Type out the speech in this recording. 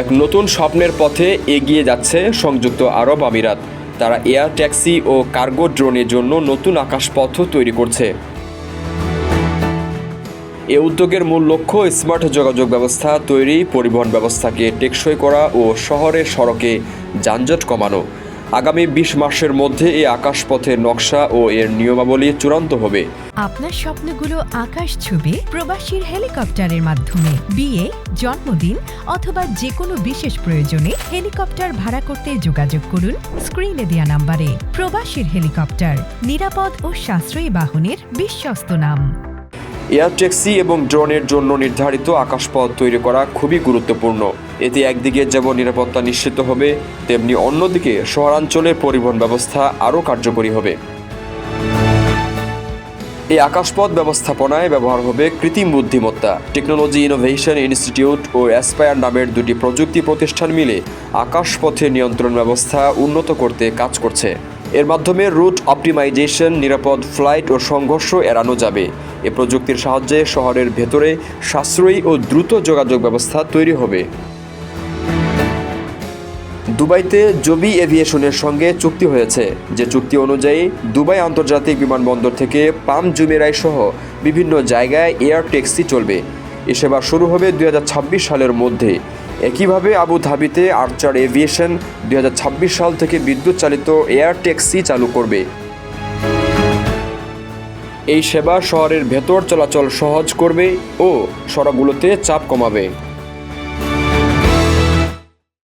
এক নতুন স্বপ্নের পথে এগিয়ে যাচ্ছে সংযুক্ত আরব আমিরাত। তারা এয়ার ট্যাক্সি ও কার্গো ড্রোনের জন্য নতুন আকাশপথ তৈরি করছে। এ উদ্যোগের মূল লক্ষ্য স্মার্ট যোগাযোগ ব্যবস্থা তৈরি, পরিবহন ব্যবস্থাকে টেকসই করা ও শহরের সড়কে যানজট কমানো। আগামী বিশ মাসের মধ্যে এই আকাশপথের নকশা ও এর নিয়মাবলী চূড়ান্ত হবে। আপনার স্বপ্নগুলো আকাশ ছবি প্রবাসীর হেলিকপ্টারের মাধ্যমে। বিয়ে, জন্মদিন অথবা যে কোনো বিশেষ প্রয়োজনে হেলিকপ্টার ভাড়া করতে যোগাযোগ করুন স্ক্রিনে দেওয়া নাম্বারে। প্রবাসীর হেলিকপ্টার, নিরাপদ ও সাশ্রয়ী বাহনের বিশ্বস্ত নাম। এয়ার ট্যাক্সি এবং ড্রোনের জন্য নির্ধারিত আকাশপথ তৈরি করা খুবই গুরুত্বপূর্ণ। এতে একদিকে যেমন নিরাপত্তা নিশ্চিত হবে, তেমনি অন্যদিকে শহরাঞ্চলের পরিবহন ব্যবস্থা আরও কার্যকরী হবে। এই আকাশপথ ব্যবস্থাপনায় ব্যবহার হবে কৃত্রিম বুদ্ধিমত্তা। টেকনোলজি ইনোভেশন ইনস্টিটিউট ও অ্যাসপায়ার নামের দুটি প্রযুক্তি প্রতিষ্ঠান মিলে আকাশপথে নিয়ন্ত্রণ ব্যবস্থা উন্নত করতে কাজ করছে। এর মাধ্যমে রুট অপটিমাইজেশন, নিরাপদ ফ্লাইট ও সংঘর্ষ এড়ানো যাবে। এ প্রযুক্তির সাহায্যে শহরের ভেতরে সাশ্রয়ী ও দ্রুত যোগাযোগ ব্যবস্থা তৈরি হবে। দুবাইতে জবি এভিয়েশনের সঙ্গে চুক্তি হয়েছে। যে চুক্তি অনুযায়ী দুবাই আন্তর্জাতিক বিমানবন্দর থেকে পাম জুমেরাই সহ বিভিন্ন জায়গায় এয়ার ট্যাক্সি চলবে। এ সেবা শুরু হবে দুই হাজার ছাব্বিশ সালের মধ্যে। একইভাবে আবু ধাবিতে আর্চার এভিয়েশন দুই হাজার ছাব্বিশ সাল থেকে বিদ্যুৎ চালিত এয়ার ট্যাক্সি চালু করবে। এই সেবা শহরের ভেতর চলাচল সহজ করবে ও সড়কগুলোতে চাপ কমাবে।